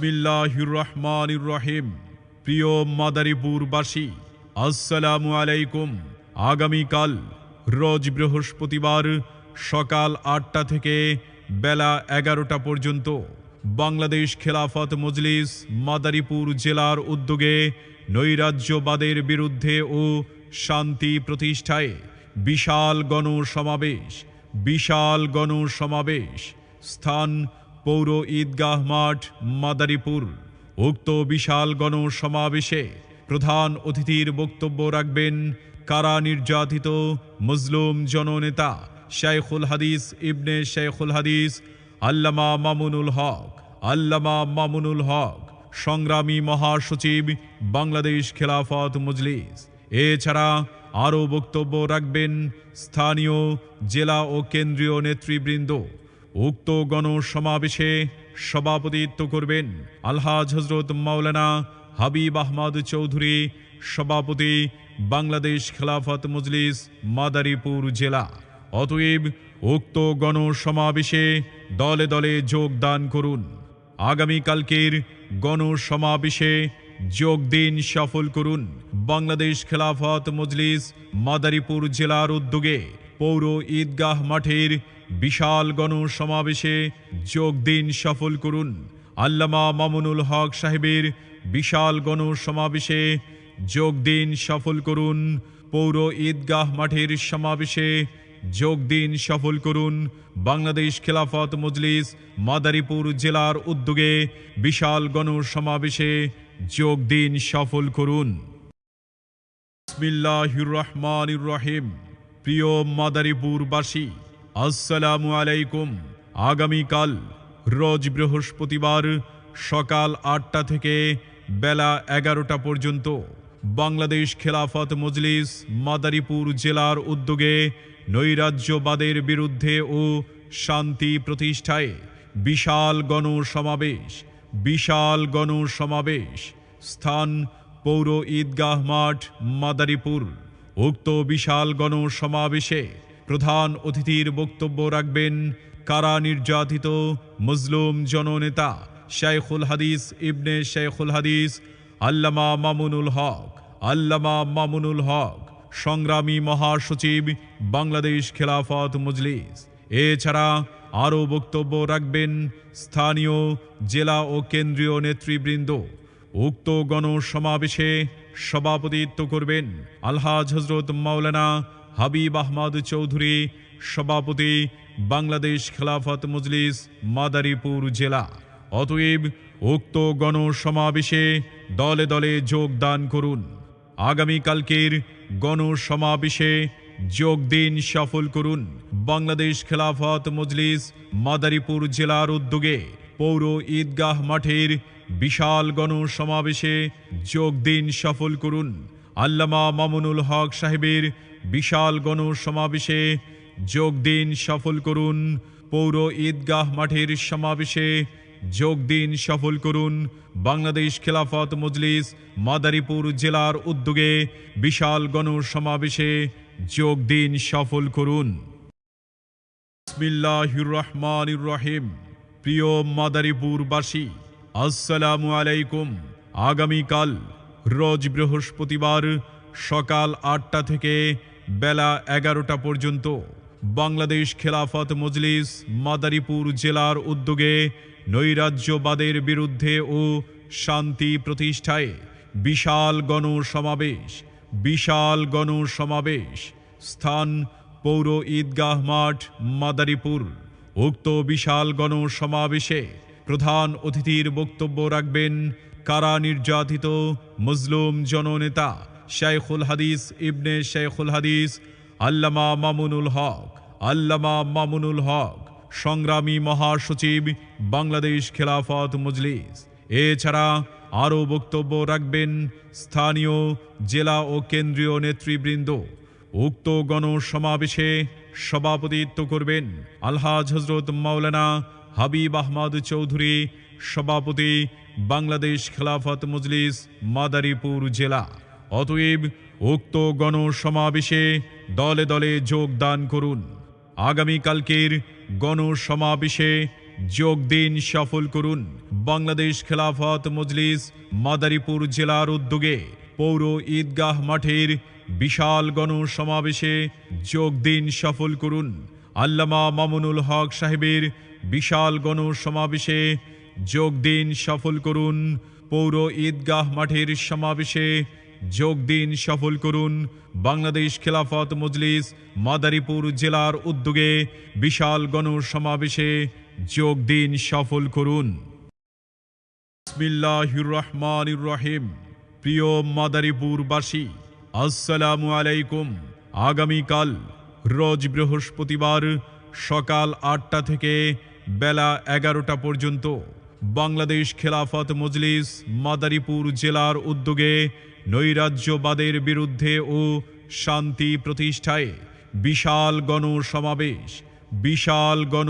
বিসমিল্লাহির রহমানির রহিম প্রিয় মাদারীপুরবাসী, আসসালামু আলাইকুম। আগামীকাল রোজ বৃহস্পতিবার সকাল আটটা থেকে বেলা এগারোটা পর্যন্ত বাংলাদেশ খেলাফত মজলিস মাদারীপুর জেলার উদ্যোগে নৈরাজ্যবাদের বিরুদ্ধে ও শান্তি প্রতিষ্ঠায় বিশাল গণসমাবেশ বিশাল গণসমাবেশ স্থান পৌর ঈদগাহ মাঠ, মাদারীপুর। উক্ত বিশাল গণসমাবেশে প্রধান অতিথির বক্তব্য রাখবেন কারা নির্যাতিত মুসলিম জননেতা শেখুল হাদিস ইবনে শেখুল হাদিস, আল্লামা মামুনুল হক। আল্লামা মামুনুল হক, সংগ্রামী মহাসচিব, বাংলাদেশ খেলাফত মজলিস। এছাড়া আরও বক্তব্য রাখবেন স্থানীয় জেলা ও কেন্দ্রীয় নেতৃবৃন্দ উক্ত গণসমাবেশে সভাপতিত্ব করবেন আলহাজ হজরত মাওলানা হাবিব আহমদ চৌধুরী, সভাপতি বাংলাদেশ খেলাফত মজলিস, মাদারীপুর জেলা। অতএব উক্ত গণসমাবেশে দলে দলে যোগদান করুন। আগামীকালকের গণসমাবেশে যোগ দিন সফল করুন বাংলাদেশ খেলাফত মজলিস, মাদারীপুর জেলার উদ্যোগে। পৌর ঈদগাহ মাঠের বিশাল গণসমাবেশে যোগ দিন সফল করুন। আল্লামা মামুনুল হক সাহেবের বিশাল গণসমাবেশে যোগ দিন সফল করুন। পৌর ঈদগাহ মাঠের সমাবেশে যোগ দিন সফল করুন। বাংলাদেশ খেলাফত মজলিস মাদারীপুর জেলার উদ্যোগে বিশাল গণসমাবেশে যোগ দিন সফল করুন। বিসমিল্লাহির রহমানির রহিম। প্রিয় মাদারীপুরবাসী, আসসালামু আলাইকুম। আগামীকাল রোজ বৃহস্পতিবার সকাল আটটা থেকে বেলা এগারোটা পর্যন্ত বাংলাদেশ খেলাফত মজলিস মাদারীপুর জেলার উদ্যোগে নৈরাজ্যবাদের বিরুদ্ধে ও শান্তি প্রতিষ্ঠায় বিশাল গণসমাবেশ বিশাল গণসমাবেশ স্থান পৌর ঈদগাহ মাঠ মাদারীপুর। উক্ত বিশাল গণসমাবেশে প্রধান অতিথির বক্তব্য রাখবেন কারা নির্যাতিত মুসলিম জননেতা শেখুল হাদিস ইবনে শেখুল হাদিস, আল্লামা মামুনুল হক, আল্লামা মামুনুল হক, সংগ্রামী মহাসচিব বাংলাদেশ খেলাফত মজলিস। এছাড়া আরও বক্তব্য রাখবেন স্থানীয় জেলা ও কেন্দ্রীয় নেতৃবৃন্দ। উক্ত গণসমাবেশে সভাপতিত্ব করবেন আলহাজ হজরত মাওলানা হাবিব আহমদ চৌধুরী, সভাপতি বাংলাদেশ খেলাফত মজলিস, মাদারীপুর জেলা। অতএব উক্ত গণসমাবেশে দলে দলে যোগদান করুন। আগামীকালকের গণসমাবেশে যোগ দিন সফল করুন বাংলাদেশ খেলাফত মজলিস, মাদারীপুর জেলার উদ্যোগে। পৌর ঈদগাহ মাঠের বিশাল গণসমাবেশে যোগ দিন সফল করুন। আল্লামা মামুনুল হক সাহেবের বিশাল গণসমাবেশে যোগ দিন সফল করুন। পৌর ঈদগাহ মাঠের সমাবেশে যোগ দিন সফল করুন। বাংলাদেশ খেলাফত মজলিস মাদারীপুর জেলার উদ্যোগে বিশাল গণসমাবেশে যোগ দিন সফল করুন। রহমানির রহিম। প্রিয় মাদারীপুরবাসী, আসসালামু আলাইকুম। আগামীকাল রোজ বৃহস্পতিবার সকাল আটটা থেকে বেলা এগারোটা পর্যন্ত বাংলাদেশ খেলাফত মজলিস মাদারীপুর জেলার উদ্যোগে নৈরাজ্যবাদের বিরুদ্ধে ও শান্তি প্রতিষ্ঠায় বিশাল গণসমাবেশ বিশাল গণসমাবেশ স্থান পৌর ঈদগাহ মাঠ মাদারীপুর। উক্ত বিশাল গণসমাবেশে প্রধান অতিথির বক্তব্য রাখবেন কারা নির্যাতিত মুসলিম জননেতা শেখুল হাদিস ইবনে শেখুল হাদিস, আল্লামা মামুনুল হক, আল্লামা মামুনুল হক, সংগ্রামী মহাসচিব বাংলাদেশ খেলাফত মজলিস। এছাড়া আরও বক্তব্য রাখবেন স্থানীয় জেলা ও কেন্দ্রীয় নেতৃবৃন্দ। উক্ত গণসমাবেশে সভাপতিত্ব করবেন আলহাজ হজরত মাওলানা হাবিব আহমদ চৌধুরী, সভাপতি বাংলাদেশ খেলাফত মজলিস, মাদারীপুর জেলা। অতএব উক্ত গণসমাবেশে দলে দলে যোগদান করুন। আগামীকালকের গণসমাবেশে যোগ দিন সফল করুন। বাংলাদেশ খেলাফত মজলিস, মাদারীপুর জেলার উদ্যোগে পৌর ঈদগাহ মাঠের বিশাল গণসমাবেশে যোগ দিন সফল করুন। আল্লামা মামুনুল হক সাহেবের বিশাল গণসমাবেশে যোগ দিন সফল করুন। পৌর ঈদগাহ মাঠের সমাবেশে যোগ দিন সফল করুন। বাংলাদেশ খেলাফত মজলিস মাদারীপুর জেলার উদ্যোগে বিশাল গণসমাবেশে যোগ দিন সফল করুন। বিসমিল্লাহির রহমানির রহিম। প্রিয় মাদারীপুরবাসী, আসসালামু আলাইকুম। আগামীকাল রোজ বৃহস্পতিবার সকাল আটটা থেকে বেলা এগারোটা পর্যন্ত বাংলাদেশ খেলাফত মজলিস মাদারীপুর জেলার উদ্যোগে নৈরাজ্যবাদের বিরুদ্ধে ও শান্তি প্রতিষ্ঠায় বিশাল গণসমাবেশ, বিশাল গণ